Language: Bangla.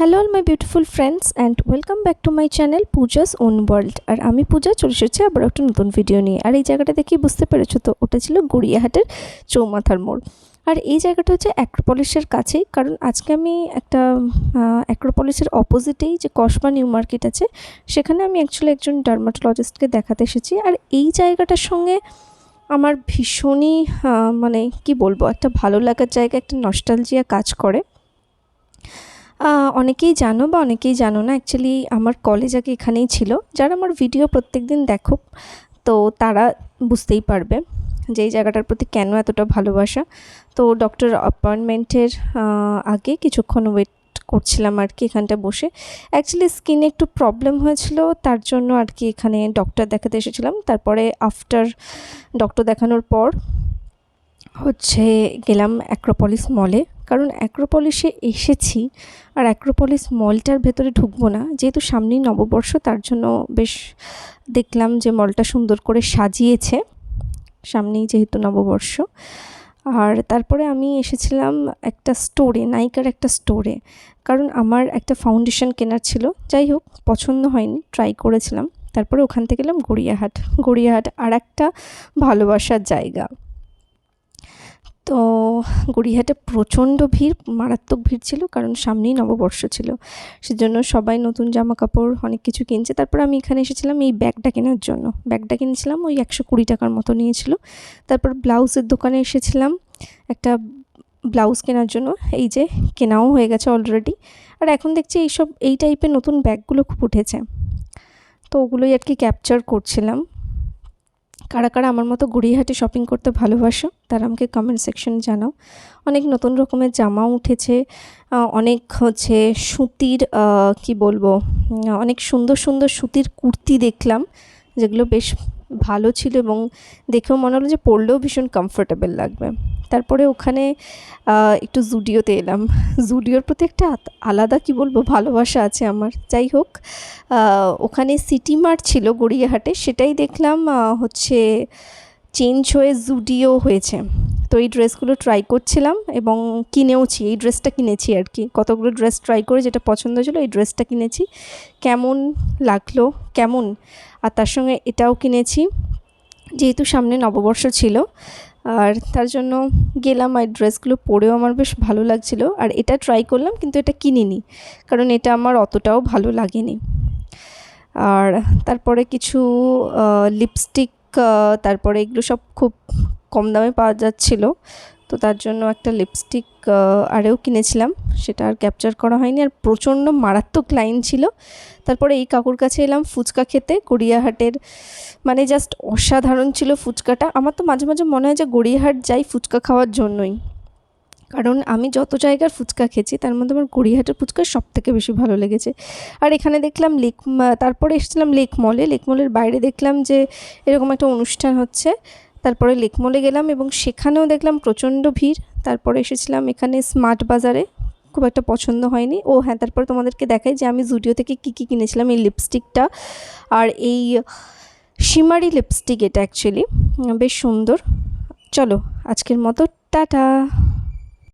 Hello all my beautiful friends and welcome back to my channel Pooja's own world আর আমি পূজা চলে এসেছি আবার একটা নতুন ভিডিও নিয়ে। আর এই জায়গাটা দেখেই বুঝতে পেরেছ তো, ওটা ছিল গড়িয়াহাটের চৌমাথার মোড়। আর এই জায়গাটা হচ্ছে অ্যাক্রোপলিসের কাছেই, কারণ আজকে আমি একটা অ্যাক্রোপলিসের অপোজিটেই যে কসবা নিউ মার্কেট আছে, সেখানে আমি অ্যাকচুয়ালি একজন ডার্মাটোলজিস্টকে দেখাতে এসেছি। আর এই জায়গাটার সঙ্গে আমার ভীষণই মানে কি বলব, একটা ভালো লাগার জায়গা, একটা নস্টালজিয়া কাজ করে। অনেকেই জানো বা অনেকেই জানো না অ্যাকচুয়ালি আমার কলেজ আগে এখানেই ছিল। যারা আমার ভিডিও প্রত্যেক দিন দেখো, তো তারা বুঝতেই পারবে যে এই জায়গাটার প্রতি কেন এতটা ভালোবাসা। তো ডক্টর অ্যাপয়েন্টমেন্টের আগে কিছুক্ষণ ওয়েট করছিলাম আর কি এখানটা বসে। অ্যাকচুয়ালি স্কিনে একটু প্রবলেম হয়েছিল, তার জন্য আর কি এখানে ডক্টর দেখাতে এসেছিলাম। তারপরে আফটার ডক্টর দেখানোর পর হচ্ছে গেলাম অ্যাক্রোপলিস মলে কারণ অ্যাক্রোপলিসে এসেছি আর অ্যাক্রোপলিস মলটার ভেতরে ঢুকবো না। যেহেতু সামনেই নববর্ষ, তার জন্য বেশ দেখলাম যে মলটা সুন্দর করে সাজিয়েছে সামনেই যেহেতু নববর্ষ। আর তারপরে আমি এসেছিলাম একটা স্টোরে নাইকার একটা স্টোরে। কারণ আমার একটা ফাউন্ডেশন কেনার ছিল। যাই হোক, পছন্দ হয়নি, ট্রাই করেছিলাম। তারপরে ওখান থেকে গেলাম গড়িয়াহাট। গড়িয়াহাট আর একটা ভালোবাসার জায়গা। তো গড়িয়াহাটে প্রচণ্ড ভিড়, মারাত্মক ভিড় ছিল কারণ সামনেই নববর্ষ ছিল। সেজন্য সবাই নতুন জামা কাপড় অনেক কিছু কিনছে। তারপর আমি এখানে এসেছিলাম এই ব্যাগটা কেনার জন্য। ব্যাগটা কিনেছিলাম, ওই একশো কুড়ি টাকার মতো নিয়েছিল। তারপর ব্লাউজের দোকানে এসেছিলাম একটা ব্লাউজ কেনার জন্য। এই যে কেনাও হয়ে গেছে অলরেডি আর এখন দেখছি এইসব, এই টাইপের নতুন ব্যাগগুলো খুব উঠেছে। তো ওগুলোই আর কি ক্যাপচার করছিলাম। কারা কারা আমার মতো গড়িয়াহাটে শপিং করতে ভালোবাসো, তারা আমাকে কমেন্ট সেকশন জানাও। অনেক নতুন রকমের জামা উঠেছে অনেক হচ্ছে সুতির কি বলব অনেক সুন্দর সুন্দর সুতির কুর্তি দেখলাম, যেগুলো বেশ ভালো ছিল এবং দেখেও মনে হলো যে পরলেও ভীষণ কমফোর্টেবল লাগবে। তারপরে ওখানে একটু জুডিওতে এলাম। জুডিওর প্রতি একটা আলাদা কি বলব, ভালোবাসা আছে আমার। যাই হোক ওখানে সিটি মার্ট ছিল গড়িয়াহাটে, সেটাই দেখলাম হচ্ছে চেঞ্জ হয়ে জুডিও হয়েছে। তো এই ড্রেসগুলো ট্রাই করছিলাম এবং কিনেওছি, এই ড্রেসটা কিনেছি আর কি। কতগুলো ড্রেস ট্রাই করে যেটা পছন্দ ছিল এই ড্রেসটা কিনেছি। কেমন লাগল? কেমন? আর তার সঙ্গে এটাও কিনেছি। যেহেতু সামনে নববর্ষ ছিল আর তার জন্য গেলাম, আর ড্রেসগুলো পরেও আমার বেশ ভালো লাগছিল। আর এটা ট্রাই করলাম, কিন্তু এটা কিনিনি, কারণ এটা আমার অতটাও ভালো লাগেনি। আর তারপরে কিছু লিপস্টিক তারপরে এগুলো সব খুব কম দামে পাওয়া যাচ্ছিল। তো তার জন্য একটা লিপস্টিক আরেও কিনেছিলাম। সেটা আর ক্যাপচার করা হয়নি। আর প্রচণ্ড মারাত্মক লাইন ছিল। তারপরে এই কাকুর কাছে এলাম ফুচকা খেতে। গড়িয়াহাটের মানে জাস্ট অসাধারণ ছিল ফুচকাটা। আমার তো মাঝে মাঝে মনে হয় যে গড়িয়াহাট যাই ফুচকা খাওয়ার জন্যই। কারণ আমি যত জায়গার ফুচকা খেয়েছি, তার মধ্যে আমার গড়িয়াহাটের ফুচকা সব থেকে বেশি ভালো লেগেছে। আর এখানে দেখলাম লেক, তারপরে এসেছিলাম লেক মলে লেক মলের বাইরে দেখলাম যে এরকম একটা অনুষ্ঠান হচ্ছে। তারপরে লেকমলে গেলাম এবং সেখানেও দেখলাম প্রচণ্ড ভিড়। তারপরে এসেছিলাম এখানে স্মার্ট বাজারে। খুব একটা পছন্দ হয়নি। ও হ্যাঁ তারপরে তোমাদেরকে দেখাই যে আমি জুডিও থেকে কী কী কিনেছিলাম এই লিপস্টিকটা। আর এই শিমারি লিপস্টিক এটা অ্যাকচুয়ালি বেশ সুন্দর। চলো, আজকের মতো টাটা।